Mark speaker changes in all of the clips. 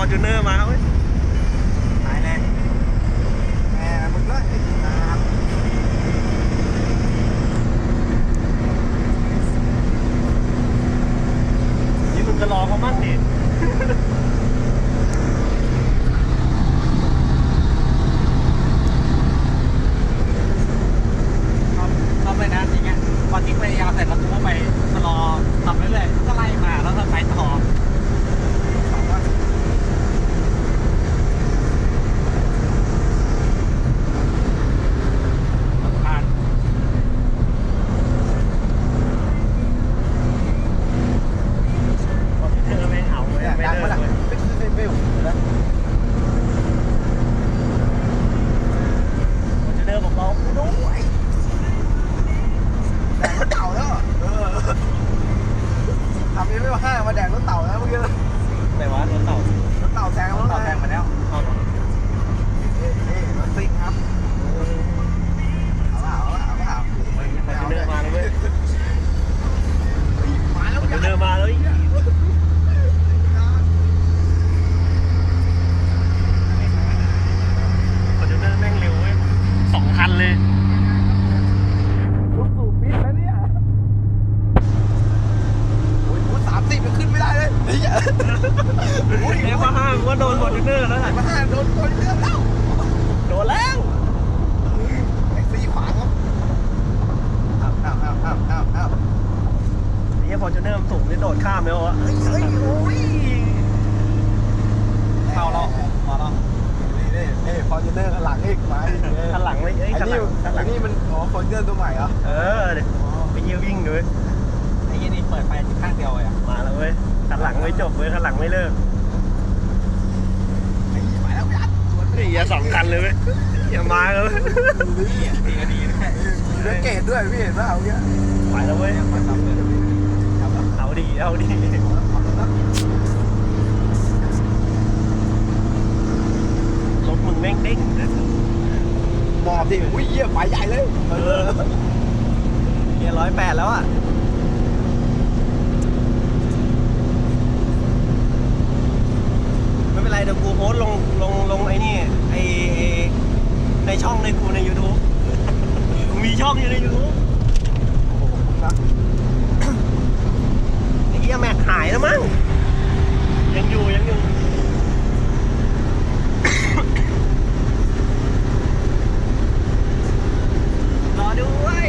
Speaker 1: อร์จูเนอร์มาเว้ย
Speaker 2: ตายเลยแหมมึงก็ไอ้น้ำ
Speaker 1: นี่มึงก็รอเขามั่งดิ
Speaker 3: ชอบชอบเลยนะอย่างเงี้ยพอทิ้งไปยาวเสร็จแล้วกูก็ไปชะลอขับเรื่อยๆก็ไล่มาแล้วก็ไปต่อ
Speaker 2: สองว่า
Speaker 3: ผ่าน
Speaker 1: ฟอร์จูเนอร์ไม่เอาเว้ย
Speaker 2: เนี่ย
Speaker 1: ไม่
Speaker 2: ดัง
Speaker 1: เลิ
Speaker 2: เมื่อก ไหร่
Speaker 1: เว้ย
Speaker 2: ไม่ไม่ไม่อยู่แล้ว
Speaker 1: ฟอร์จูเนอร์บอกเราด้วย
Speaker 2: แดงรถเต่าแล้วเออ ทำยังไม่ว่าห้ามาแดงรถเต่าแล้วเมื่อกี้รถ
Speaker 1: ไหนวะรถเต่า
Speaker 2: เต่าแซง
Speaker 3: ร
Speaker 2: ร
Speaker 3: ถ
Speaker 2: ถ
Speaker 3: ต่อ
Speaker 2: เต่า
Speaker 3: แท
Speaker 2: แซ
Speaker 3: ง
Speaker 2: ง
Speaker 3: มาแล้ว
Speaker 1: เอาเหรอ
Speaker 2: เอ๊ะเอ๊ะรถซิ่งครับเอาเปล่าเอาเปล่าเอาเปล่า
Speaker 1: ฟอร์จูเนอร์มาแล้วเว้ย
Speaker 2: มาแล้ว
Speaker 1: ฟอร์จูเนอร์มาแล้วอีกฟอร์จูเนอร์แม่งเร็วเว้ยสองคันเลย
Speaker 2: รถสูบมิดแล้วเนี่ยโอ้ยรถสามสิบมันขึ้นไม่ได้เลยเฮ้ย
Speaker 1: โอ้ยเดี๋ยวมาห้ามว่า โดนฟอร์จูเนอร์แล้ว
Speaker 2: ไหน
Speaker 1: น่ะ
Speaker 2: มาห้าโดนคนเลือกแล้ว
Speaker 1: โดนแล้ว
Speaker 2: แท็กซี่ขวางครับอ้าวอ้าวอ้าวอ้าวอ้าวอ้าว
Speaker 1: นี่ฟอร์จูเนอร์มันสูงนี่โดดข้ามเลยวะเฮ้ยเฮ้ยโอ้ย
Speaker 3: เข้าแล้วพอแล้ว
Speaker 2: นี่นี่นี่ฟอร์จูเนอร์ข้างหลังอีกมาอีกเออ
Speaker 1: ข้างหลังเลยเอ้ย
Speaker 2: อัน
Speaker 1: ข้างห
Speaker 2: นี้
Speaker 1: ลังข้างหลั
Speaker 2: อั
Speaker 1: ง
Speaker 2: นนี้มันอ๋อฟอร์จูเนอร์ตัวใหม่เหรอ
Speaker 1: เออเดี๋ยวไปเยี่ยวิ่งด้วย
Speaker 3: ไอ้ยี่นี่เปิดไฟข้างเดียวเลยอะ
Speaker 1: มาแล้วเว้ยข้างหลังไม่จบเว้ยข้างหลังไม่เลิก
Speaker 2: ไอ้ไปแล้วยัดสวน
Speaker 1: เฮ้ยอย่าสองคันเลยเว้ยอย่ามาเลยเว้ย
Speaker 3: เนี่ยดีก็ดีนะ
Speaker 2: มีรถเกตด้วยพี่เห็นป่ะเอาเงี้ย
Speaker 1: ไปแล้วเว้ย
Speaker 3: เปิดซับเลย
Speaker 1: เอาดีเอาดีรถมึงแม่งเด้งนะ
Speaker 2: หมอบดิอุ้ยเยี่ยไปใหญ่เลย
Speaker 1: เออเนี่ยร้อยแปดแล้วอะไม่ เป็นไรเดี๋ยวกูโพสต์ลงลงลงไอ้นี่ไอ้ในช่องในกูใน YouTube มีช่องอยู่ใน YouTube
Speaker 2: โอ้โหนะ
Speaker 1: ไอ้เหี้ยแม็กหายแล้วมั้งยังอยู่ยังอยู่ รอด้วย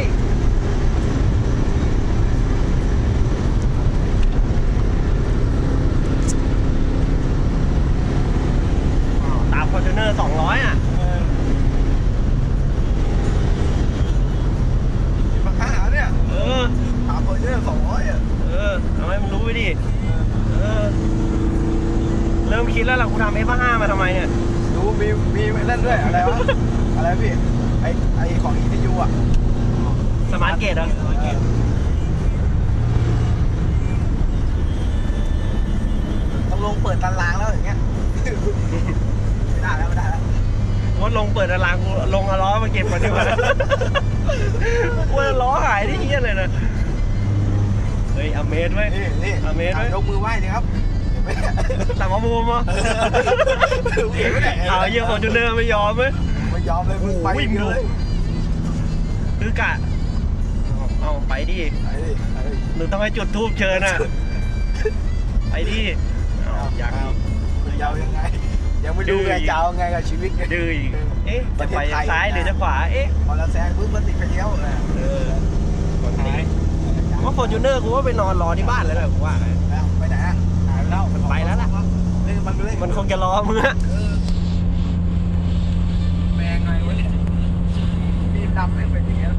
Speaker 1: อ้าวตามคอนเทนเน อร์สองร้อยอะ
Speaker 2: มีปัญหาเนี่ย
Speaker 1: เออ
Speaker 2: ถามฟอร์จูเนอร์สองร้อยอะ
Speaker 1: เออทำให้มันรู้ไปดิ เออ เริ่มคิดแล้วล่ะกูทำเอฟห้ามาทำไมเนี่ย
Speaker 2: ดูมีมีไอ้นั่นด้วยอะไรวะ อะไรพี่ ไอไอของอีทียูอะ
Speaker 1: สมาร์ทเกตเหรอ
Speaker 2: ต้องลงเปิดตารางแล้วอย่างเงี้ยไม่ได้แล้วไม่ได้แล้ว
Speaker 1: ว่าลงเปิดตารางกูลงเอาล้อมาเก็บก่อนดีกว่าว่าล้อหายที่เฮี้ยเลยนะเฮ้ยอเมซไว้ย
Speaker 2: นี่นี่
Speaker 1: อเมซไว้ย
Speaker 2: ยกมือไหว้ดิครับเห็นไหมเนี่ย
Speaker 1: แต่มามูมอะ
Speaker 2: เห็นไหมเนี่ย
Speaker 1: เอาเยี่ยฟอร์จูเนอร์ไม่ยอมเว้ย
Speaker 2: ไม่ยอมเลยมึงไป
Speaker 1: วิ่ง
Speaker 2: เดียว
Speaker 1: ดู
Speaker 2: เลย
Speaker 1: คือกะเอาเอาไปดิ
Speaker 2: ไปดิไปดิ
Speaker 1: หนูต้องให้จุดทูบเชิญอะ ไปดิเอาอยาก
Speaker 2: มึงยาวยังไง ยังไม่รู้ไงจะเอาไงกับชีวิตไง
Speaker 1: ดื้ออีกเอ๊ะจะไปซ้ายหรือจะขวา เอ๊ะ
Speaker 2: พอเราแซงปุ๊บมันติดไฟเลี้ยวนะ
Speaker 1: เออว่าฟอร์จูเนอร์กูว่าไปนอนรอที่บ้านแล้วแหละกูว่า
Speaker 2: แล้วไปไหนอะหายไปแล้ว
Speaker 1: มันไปแล้วล่ะ
Speaker 2: เล่นมันไปเล่น
Speaker 1: มันคงจะรอมึงอะ
Speaker 2: เออ
Speaker 3: แปลงหน่อยวะเนี่ย
Speaker 2: มีดำไม่เป็นอย่างเงี้ย